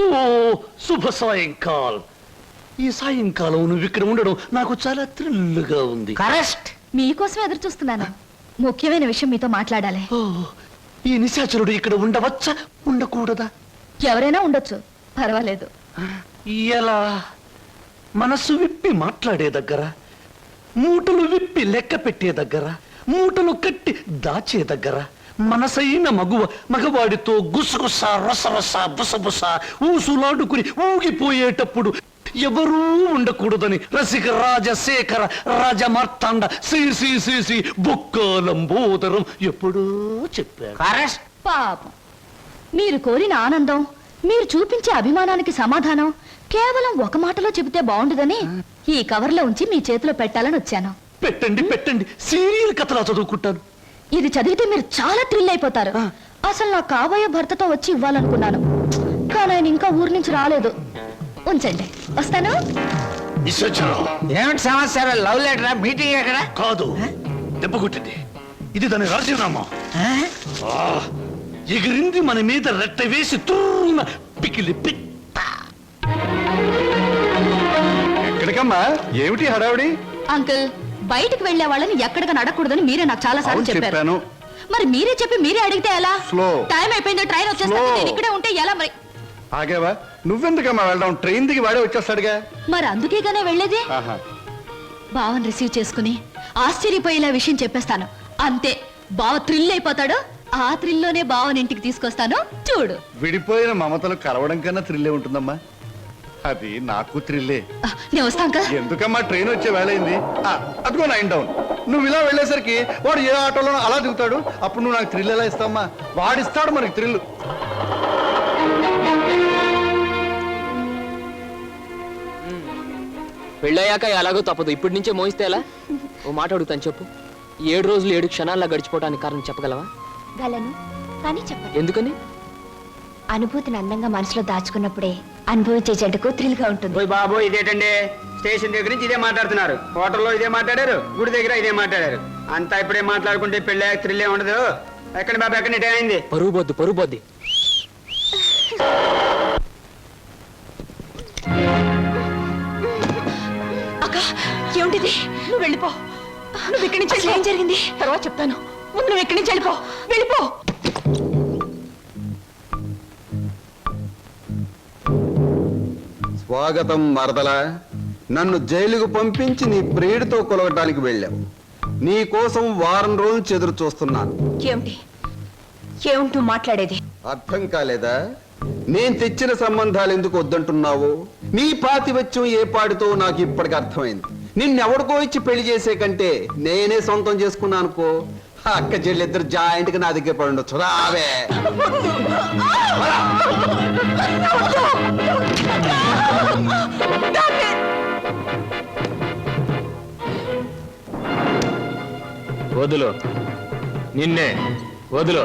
ఓ శుభ సాయంకాల్. ఈ సాయంకాలం నువ్వు ఇక్కడ ఉండడం నాకు చాలా థ్రిల్గా ఉంది. కరెస్ట్! మీకోసం ఎదురు చూస్తున్నాను. ముఖ్యమైన విషయం మీతో మాట్లాడాలి. ఓ, ఈ నిశాచరుడు ఇక్కడ ఉండవచ్చా? ఉండకూడదా? ఎవరైనా ఉండొచ్చు. పర్వాలేదు. ఎలా? మనసు విప్పి మాట్లాడే దగ్గర మూటలు విప్పి లెక్క పెట్టే దగ్గర మూటలు కట్టి దాచే దగ్గర మనసైన మగువ మగవాడితో గుసగుస రసరస బుసబుస ఊసులాడుకుని ఊగిపోయేటప్పుడు ఎవరూ ఉండకూడదని రసిక రాజశేఖర రాజమార్తాండ శ్రీ శ్రీ శ్రీ శ్రీ బొక్కలంబోదరం ఎప్పుడూ చెప్పాడు. కరెస్ట్ పాపం. మీరు కోరిన ఆనందం మీరు చూపించే అభిమానానికి సమాధానం కేవలం ఒక మాటలో చెబితే బాగుండదని ఈ కవర్లో ఉంచి మీ చేతిలో పెట్టాలని వచ్చాను. పెట్టండి పెట్టండి. సీరియల్ కథలా చదువుకుంటాను. ఇది చదివితే మీరు చాలా థ్రిల్ అయిపోతారు. అసలు నా కాబోయే భర్తతో వచ్చి ఇవ్వాలనుకున్నాను. కానీ ఆయన ఇంకా ఊరి నుంచి రాలేదు. ఉంచండి. వస్తాను. ఏమిటి సమాచారం? లవ్ లెటరా మీటింగ్ ఎక్కడ? కాదు. దెబ్బ కొట్టింది. ఇది దాని రాజీనామా. ఎగిరింది మన మీద రెట్ట వేసి తూన పికిలి పిట్ట ఎక్కడికమ్మా? ఏమిటి హడావిడి? అంకుల్ బయటికి వెళ్ళే వాళ్ళని ఎక్కడికి నడకూడదని మీరే నాకు చాలా సార్లు అవును చెప్పారు. చెప్పాను. మరి మీరే చెప్పి మీరే అడిగితే ఎలా? Slow. టైం అయిపోయింది ట్రైన్ వచ్చేస్తుంది Slow. నేను ఇక్కడే ఉంటే ఎలా మరి? ఆగేవా? నువ్వెందుకమ్మా వెళ్దాం? ట్రైన్ దిగి వాడే వచ్చేస్తాడుగా. మరి అందుకేగానే వెళ్ళేది? ఆహా. బావని రిసీవ్ చేసుకుని ఆశ్చర్యపోయేలా విషయం చెప్పేస్తాను. అంతే. బావ థ్రిల్ అయిపోతాడు. ఆ థ్రిల్లోనే బావని ఇంటికి తీసుకొస్తాను. చూడు. విడిపోయిన మమతలు కలవడం కన్నా థ్రిల్లే ఉంటుందమ్మా. అది నాకు థ్రిల్లే ఆ, నేను వస్తా అంకల్. ఎందుకమ్మా ట్రైన్ వచ్చే వేళయింది ఆ, అదిగో నైన్ డౌన్. నువ్వు ఇలా వెళ్ళేసరికి వాడు ఏ ఆటోలోనో అలా దిగుతాడు. అప్పుడు నువ్వు నాకు థ్రిల్ ఎలా ఇస్తావమ్మా? వాడిస్తాడు మనకి థ్రిల్ పెళ్ళయ్యాక ఎలాగో తప్పదు. ఇప్పటి నుంచే మోయిస్తే ఎలా? ఓ మాట అడుగుతాను చెప్పు. ఏడు రోజులు ఏడు క్షణాల్లో గడిచిపోవడానికి కారణం చెప్పగలవా? గలను కానీ చెప్పండి ఎందుకని? అనుభూతిని అందంగా మనసులో దాచుకున్నప్పుడే అనుభవించే జంటకు థ్రిల్గా ఉంటుంది. ఓయ్ బాబు ఇదేటండి? స్టేషన్ దగ్గర నుంచి ఇదే మాట్లాడుతున్నారు. హోటల్లో ఇదే మాట్లాడారు గుడి దగ్గర ఇదే మాట్లాడారు. అంతా ఇప్పుడే మాట్లాడుకుంటే పెళ్ళి థ్రిల్లే ఉండదు. ఎక్కడ బాబు ఎక్కడ టైం అయింది? పరువు బొద్దు పరువు అక్క ఏమిటిది? నువ్వు వెళ్ళిపో. నువ్వు ఇక్కడి నుంచి ఏం జరిగింది? తర్వాత చెప్తాను. ముందు నువ్వు ఇక్కడి నుంచి వెళ్ళిపో. వెళ్ళిపో. స్వాగతం మరదల నన్ను జైలుకు పంపించి నీ ప్రియుడితో కొలవటానికి వెళ్ళావు. నీ కోసం వారం రోజులు చెదురు చూస్తున్నాను. ఏమిటి? ఏమిటూ మాట్లాడేది? అర్థం కాలేదా? నేను తెచ్చిన సంబంధాలు ఎందుకు వద్దంటున్నావు? నీ పాతివత్యం ఏ పాడితో నాకు ఇప్పటికి అర్థమైంది? నిన్నెవడికో ఇచ్చి పెళ్ళి చేసే కంటే నేనే సొంతం చేసుకున్నాను అక్క చెల్లి ఇద్దరు జాయింట్గా నా దగ్గర పడి ఉండొచ్చు. రావే వదులు. నిన్నే. వదులు.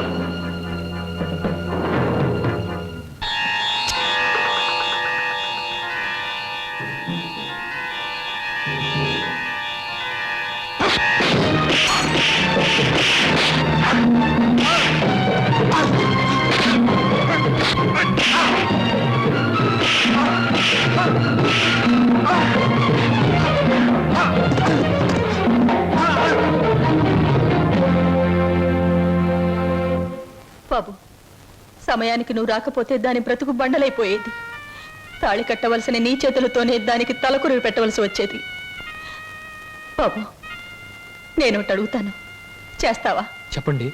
బాబు సమయానికి నువ్వు రాకపోతే దాని బ్రతుకు బండలైపోయేది. తాళి కట్టవలసిన నీ చేతులతోనే దానికి తలకురివి పెట్టవలసి వచ్చేది. బాబు నేను అడుగుతాను. చేస్తావా? చెప్పండి.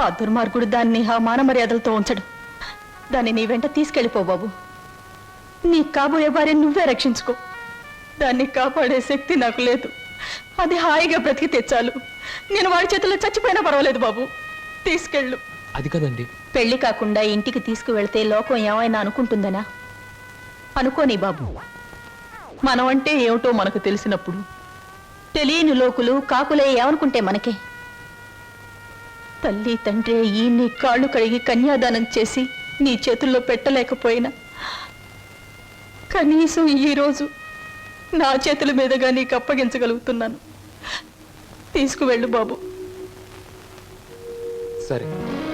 ఆ దుర్మార్గుడు దాన్ని ఆ మాన మర్యాదలతో ఉంచడు. దాన్ని నీ వెంట తీసుకెళ్ళిపో బాబు. నీ కాబోయే భార్య నువ్వే రక్షించుకో. దాన్ని కాపాడే శక్తి నాకు లేదు. అది హాయిగా బ్రతికి తెచ్చాలు నేను వాడి చేతిలో చచ్చిపోయినా పర్వాలేదు బాబు. తీసుకెళ్ళు. అది కదండి. పెళ్ళి కాకుండా ఇంటికి తీసుకువెళ్తే లోకం ఏమైనా అనుకుంటుందనా? అనుకోని బాబు. మనం అంటే ఏమిటో మనకు తెలిసినప్పుడు. తెలియని లోకులు కాకులే ఏమనుకుంటే మనకే? తల్లి తండ్రి ఈ నీ కాళ్ళు కడిగి కన్యాదానం చేసి నీ చేతుల్లో పెట్టలేకపోయినా. కనీసం ఈ రోజు నా చేతుల మీదుగా నీకు అప్పగించగలుగుతున్నాను. తీసుకువెళ్ళు బాబు. సరే.